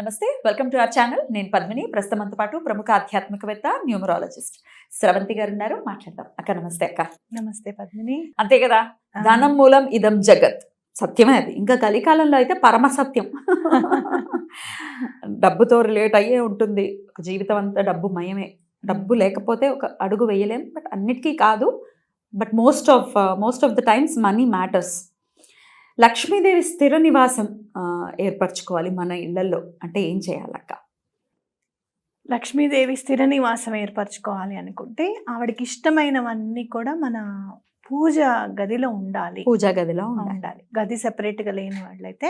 నమస్తే welcome to our channel. నేను పద్మిని. ప్రస్తుతంతో పాటు ప్రముఖ ఆధ్యాత్మికవేత్త న్యూమరాలజిస్ట్ స్రవంతి గారు ఉన్నారు మాట్లాడదాం. అక్క నమస్తే అక్క. నమస్తే పద్మిని. అంతే కదా? ధనం మూలం ఇదం జగత్. సత్యమే అది. ఇంకా కలికాలంలో అయితే పరమ సత్యం. డబ్బుతో రిలేట్ అయ్యే ఉంటుంది. ఒక జీవితం అంతా డబ్బు మయమే. డబ్బు లేకపోతే ఒక అడుగు వేయలేం. బట్ అన్నిటికీ కాదు. But most of most of the times money matters. Lakshmidevi స్థిర నివాసం ఏర్పరచుకోవాలి మన ఇళ్ళలో. అంటే ఏం చేయాలక్క? లక్ష్మీదేవి స్థిర నివాసం ఏర్పరచుకోవాలి అనుకుంటే ఆవిడకి ఇష్టమైనవన్నీ కూడా మన పూజ గదిలో ఉండాలి. పూజా గదిలో ఉండాలి. గది సెపరేట్గా లేని వాళ్ళైతే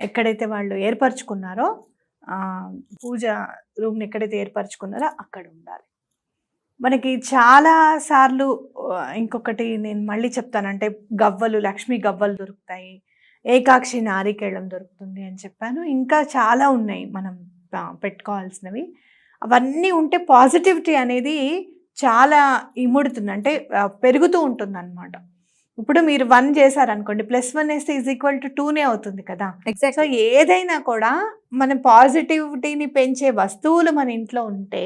ఎక్కడైతే వాళ్ళు ఏర్పరచుకున్నారో ఆ, పూజ రూమ్ని ఎక్కడైతే ఏర్పరచుకున్నారో అక్కడ ఉండాలి. మనకి చాలా సార్లు ఇంకొకటి నేను మళ్ళీ చెప్తానంటే గవ్వలు లక్ష్మీ గవ్వలు దొరుకుతాయి ఏకాక్షి నారికేళం దొరుకుతుంది అని చెప్పాను. ఇంకా చాలా ఉన్నాయి మనం పెట్టుకోవాల్సినవి. అవన్నీ ఉంటే పాజిటివిటీ అనేది చాలా ఇముడుతుంది అంటే పెరుగుతూ ఉంటుంది అనమాట ఇప్పుడు మీరు వన్ చేశారనుకోండి ప్లస్ వన్ వేస్తే ఈజ్ ఈక్వల్ టు టూనే అవుతుంది కదా. సో ఎగ్జాక్ట్ ఏదైనా కూడా మనం పాజిటివిటీని పెంచే వస్తువులు మన ఇంట్లో ఉంటే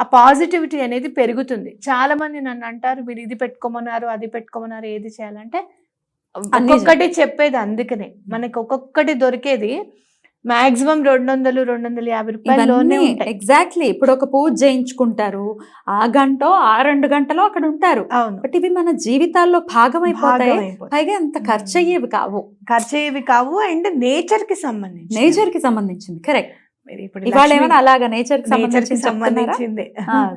ఆ పాజిటివిటీ అనేది పెరుగుతుంది. చాలా మంది నన్ను అంటారు మీరు ఇది పెట్టుకోమన్నారు అది పెట్టుకోమన్నారు ఏది చేయాలంటే ఒక్కొక్కటి చెప్పేది అందుకనే. మనకి ఒక్కొక్కటి దొరికేది మాక్సిమం రెండు వందలు రెండు వందల యాభై రూపాయల్లోనే ఎగ్జాక్ట్లీ ఇప్పుడు ఒక పూజ చేయించుకుంటారు ఆ గంట ఆ రెండు గంటలో అక్కడ ఉంటారు. అవును. బట్ ఇవి మన జీవితాల్లో భాగమైపోతాయి. పైగా అంత ఖర్చు అయ్యేవి కావు. ఖర్చు అయ్యేవి కావు అండ్ నేచర్కి సంబంధించి నేచర్కి సంబంధించింది. కరెక్ట్. ఇవాళ ఏమైనా అలాగా నేచర్కి? సంబంధించిందే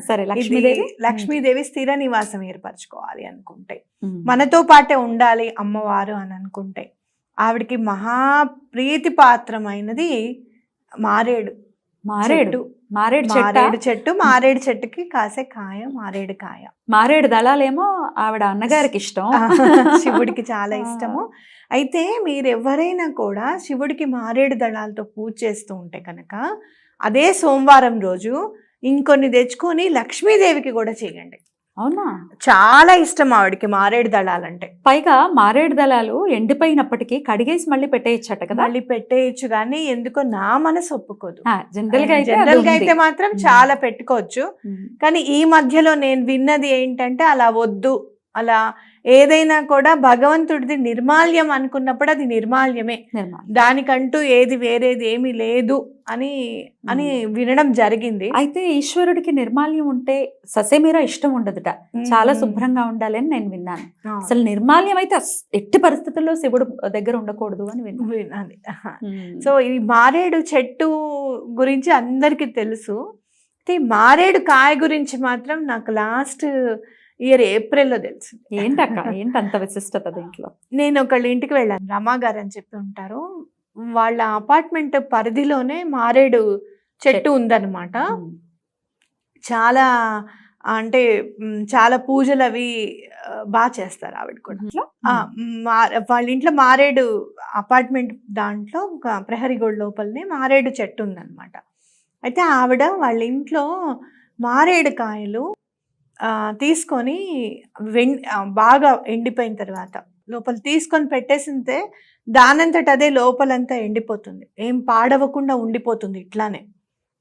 సరే లక్ష్మీదేవి లక్ష్మీదేవి స్థిర నివాసం ఏర్పరచుకోవాలి అనుకుంటే. మనతో పాటే ఉండాలి అమ్మవారు అని అనుకుంటే ఆవిడకి మహా ప్రీతి పాత్రమైనది మారేడు మారేడు. మారేడు చెట్ట. మారేడు చెట్టు మారేడు చెట్టుకి కాసే కాయ మారేడు కాయ. మారేడు దళాలేమో ఆవిడ అన్నగారికి ఇష్టం. శివుడికి చాలా ఇష్టము. అయితే మీరు ఎవరైనా కూడా శివుడికి మారేడు దళాలతో పూజ చేస్తూ ఉంటే కనుక అదే సోమవారం రోజు ఇంకొన్ని తెచ్చుకొని లక్ష్మీదేవికి కూడా చేయండి. అవునా చాలా ఇష్టం ఆవిడకి మారేడు దళాలంటే పైగా మారేడు దళాలు ఎండిపోయినప్పటికీ కడిగేసి మళ్ళీ పెట్టేయచ్చట కదా మళ్ళీ పెట్టేయచ్చు కానీ ఎందుకో నా మనసు ఒప్పుకోదు జనరల్గా జనరల్గా. అయితే మాత్రం. చాలా పెట్టుకోవచ్చు. కానీ ఈ మధ్యలో నేను విన్నది ఏంటంటే అలా వద్దు అలా ఏదైనా కూడా భగవంతుడిది నిర్మాల్యం అనుకున్నప్పుడు అది నిర్మాల్యమే. దానికంటూ ఏది వేరేది ఏమీ లేదు అని అని వినడం జరిగింది. అయితే ఈశ్వరుడికి నిర్మాల్యం ఉంటే ససేమీరా ఇష్టం ఉండదుట. చాలా శుభ్రంగా ఉండాలి అని నేను విన్నాను. అసలు నిర్మాల్యం అయితే ఎట్టి పరిస్థితుల్లో శివుడు దగ్గర ఉండకూడదు అని విన్నాను. సో ఈ మారేడు చెట్టు గురించి అందరికీ తెలుసు. అయితే మారేడు కాయ గురించి మాత్రం నాకు లాస్ట్ ఇయర్ ఏప్రిల్లో తెలుసు ఏంటక్క? ఏంటి అంత విశిష్టత దీంట్లో? నేను ఒకళ్ళ ఇంటికి వెళ్ళాను. రమా గారు అని చెప్పి ఉంటారు. వాళ్ళ అపార్ట్మెంట్ పరిధిలోనే మారేడు చెట్టు ఉందన్నమాట. చాలా అంటే చాలా పూజలు అవి బాగా చేస్తారు ఆవిడ కూడా. వాళ్ళ ఇంట్లో మారేడు అపార్ట్మెంట్ దాంట్లో ఒక ప్రహరీ గోడ లోపలనే మారేడు చెట్టు ఉందన్నమాట. అయితే ఆవిడ వాళ్ళ ఇంట్లో మారేడు కాయలు తీసుకొని వెం ఆ, బాగా ఎండిపోయిన తర్వాత లోపల తీసుకొని పెట్టేసింటే దానంతట అదే లోపలంతా ఎండిపోతుంది. ఏం పాడవకుండా ఉండిపోతుంది ఇట్లానే.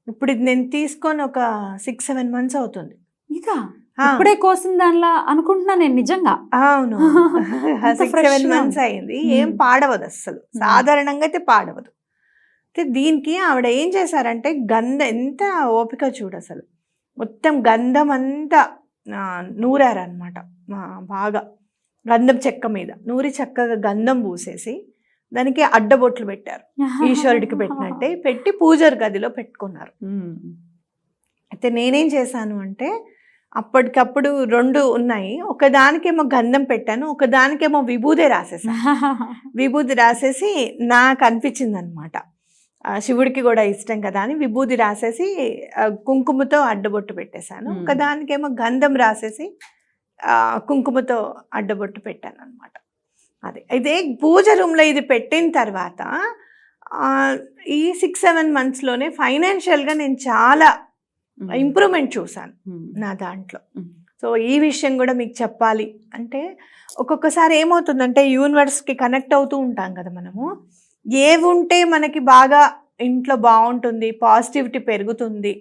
ఇప్పుడు ఇది నేను తీసుకొని ఒక సిక్స్ సెవెన్ మంత్స్ అవుతుంది. ఇదా ఇప్పుడే కోసిన దానిలా అనుకుంటున్నా నేను నిజంగా. అవును. Six seven months. అయింది. ఏం పాడవదు అస్సలు. సాధారణంగా అయితే పాడవదు. అయితే దీనికి ఆవిడ ఏం చేశారంటే గంధ ఎంత ఓపిక చూడు అసలు. మొత్తం గంధం అంతా నూరారనమాట బాగా. గంధం చెక్క మీద. నూరి చక్కగా గంధం పూసేసి దానికి అడ్డబొట్లు పెట్టారు. ఈశ్వరుడికి పెట్టినట్టే పెట్టి పూజర్ గదిలో పెట్టుకున్నారు. అయితే నేనేం చేశాను అంటే అప్పటికప్పుడు రెండు ఉన్నాయి. ఒకదానికేమో గంధం పెట్టాను ఒకదానికేమో విభూదే రాసేసాను విభూది రాసేసి నాకు అనిపించింది అనమాట శివుడికి కూడా ఇష్టం కదా అని విభూది రాసేసి కుంకుమతో అడ్డబొట్టు పెట్టేశాను. ఒకదానికేమో గంధం రాసేసి కుంకుమతో అడ్డబొట్టు పెట్టాను అనమాట అది. అయితే పూజ రూమ్లో ఇది పెట్టిన తర్వాత ఈ సిక్స్ సెవెన్ మంత్స్లోనే ఫైనాన్షియల్గా నేను చాలా ఇంప్రూవ్మెంట్ చూశాను. నా దాంట్లో. సో ఈ విషయం కూడా మీకు చెప్పాలి. అంటే ఒక్కొక్కసారి ఏమవుతుందంటే యూనివర్స్కి కనెక్ట్ అవుతూ ఉంటాం కదా మనము. ఏవి ఉంటే మనకి బాగా ఇంట్లో బాగుంటుంది పాజిటివిటీ పెరుగుతుంది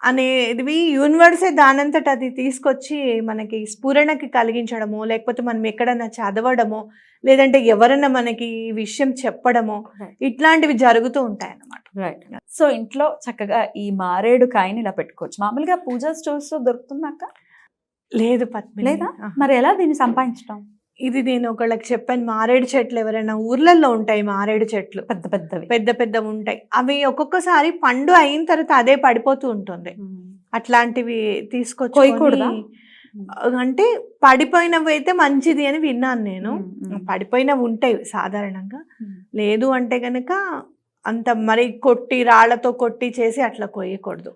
అనేది యూనివర్సే దానంతట అది తీసుకొచ్చి మనకి స్ఫురణకి కలిగించడమో లేకపోతే మనం ఎక్కడన్నా చదవడమో లేదంటే ఎవరన్నా మనకి ఈ విషయం చెప్పడమో. ఇట్లాంటివి జరుగుతూ ఉంటాయి అన్నమాట రైట్ సో ఇంట్లో చక్కగా ఈ మారేడు కాయని ఇలా పెట్టుకోవచ్చు. మామూలుగా పూజా స్టోర్స్ దొరుకుతుందాక లేదు పద్మిని. లేదా? మరి ఎలా దీన్ని సంపాదించడం ఇది నేను ఒకళ్ళకి చెప్పాను మారేడు చెట్లు ఎవరైనా ఊర్లలో ఉంటాయి మారేడు చెట్లు. పెద్ద పెద్దవి. పెద్ద పెద్ద ఉంటాయి. అవి ఒక్కొక్కసారి పండు అయిన తర్వాత అదే పడిపోతూ ఉంటుంది. అట్లాంటివి తీసుకొచ్చి? అంటే పడిపోయినవి అయితే మంచిది అని విన్నాను నేను. పడిపోయినవి ఉంటాయి సాధారణంగా. లేదు అంటే గనక అంత మరి కొట్టి రాళ్ళతో కొట్టి చేసి అట్లా కొయ్యకూడదు.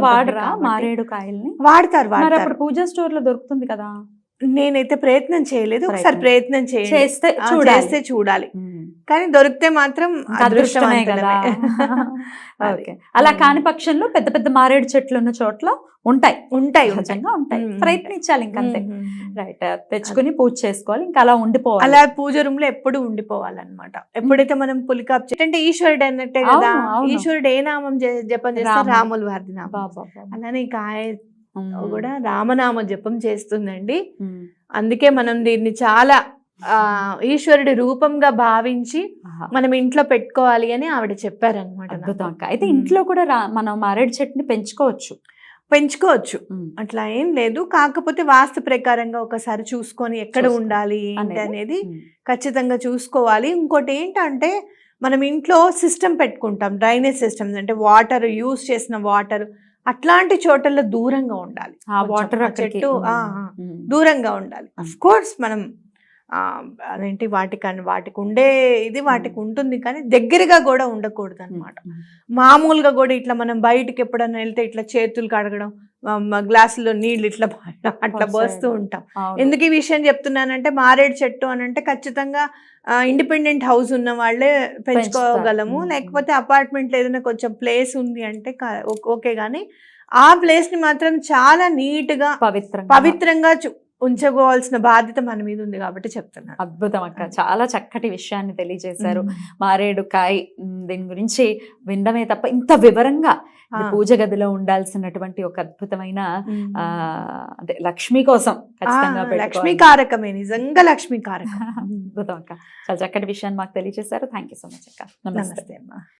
వాడరా. మారేడు కాయల్ని? వాడతారు వాడతారు అప్పుడు పూజా స్టోర్లో దొరుకుతుంది కదా? నేనైతే ప్రయత్నం చేయలేదు ఒకసారి ప్రయత్నం. చేస్తే ఆ, చూడాలి చేస్తే చూడాలి మ్మ్. కానీ దొరికితే మాత్రం ఇంకా అదృష్టమే కదా. ఓకే అలా. కాని పక్షంలో పెద్ద పెద్ద మారేడు చెట్లు ఉన్న చోట్ల ఉంటాయి ఉంటాయి ఉంటాయి సహజంగా ఉంటాయి. ప్రయత్నించాలి ఇంకంతే. రైట్ తెచ్చుకుని పూజ చేసుకోవాలి ఇంకా అలా ఉండిపోవాలి అలా పూజ రూమ్లో ఎప్పుడు ఉండిపోవాలన్నమాట ఎప్పుడైతే మనం పులికాప్ అంటే ఈశ్వరుడు అన్నట్టే కదా. ఈశ్వరుడు ఏ నామం జపం చేస్తే. రాములు వారి నామం. అలానే మ్మ్. కూడా రామనామ జపం చేస్తుందండి. అందుకే మనం దీన్ని చాలా ఆ ఈశ్వరుడి రూపంగా భావించి. మనం ఇంట్లో పెట్టుకోవాలి అని ఆవిడ చెప్పారనమాట అయితే ఇంట్లో కూడా మనం మారేడు చెట్టుని పెంచుకోవచ్చు. పెంచుకోవచ్చు. అట్లా ఏం లేదు. కాకపోతే వాస్తు ప్రకారంగా ఒకసారి చూసుకొని ఎక్కడ ఉండాలి ఏంటి అనేది. ఖచ్చితంగా చూసుకోవాలి. ఇంకోటి ఏంటంటే మనం ఇంట్లో సిస్టమ్ పెట్టుకుంటాం. డ్రైనేజ్ సిస్టమ్స్ అంటే వాటర్ యూస్ చేసిన వాటర్ అట్లాంటి చోటల్లో దూరంగా ఉండాలి. ఆ వాటర్ చెట్టు దూరంగా ఉండాలి. అఫ్ కోర్స్ మనం అదేంటి వాటికి అన్- వాటికి ఉండే ఇది వాటికి ఉంటుంది కానీ దగ్గరగా కూడా ఉండకూడదు అనమాట మామూలుగా కూడా ఇట్లా మనం బయటికి ఎప్పుడైనా వెళ్తే ఇట్లా చేతులు కడగడం గ్లాసులో నీళ్ళు ఇట్లా పోయడం అట్లా. పోస్తూ ఉంటాం. ఎందుకు ఈ విషయం చెప్తున్నానంటే మారేడు చెట్టు అని అంటే ఖచ్చితంగా ఇండిపెండెంట్ హౌస్ ఉన్న వాళ్ళే పెంచుకోగలము. లేకపోతే అపార్ట్మెంట్ ఏదైనా కొంచెం ప్లేస్ ఉంది అంటే ఓకే కానీ ఆ ప్లేస్ని మాత్రం చాలా నీట్గా పవిత్రంగా పవిత్రంగా ఉంచుకోవాల్సిన బాధ్యత మన మీద ఉంది కాబట్టి చెప్తున్నాను అద్భుతం అక్క. చాలా చక్కటి విషయాన్ని తెలియజేశారు. మారేడు కాయ్ దీని గురించి వినడమే తప్ప ఇంత వివరంగా. పూజ గదిలో ఉండాల్సినటువంటి ఒక అద్భుతమైన అదే లక్ష్మి కోసం ఖచ్చితంగా. లక్ష్మీ కారకమే. నిజంగా లక్ష్మీ కారకం. అద్భుతం అక్క. చాలా చక్కటి విషయాన్ని మాకు తెలియజేశారు. థ్యాంక్ యూ సో మచ్ అక్క. నమస్తే. అమ్మా.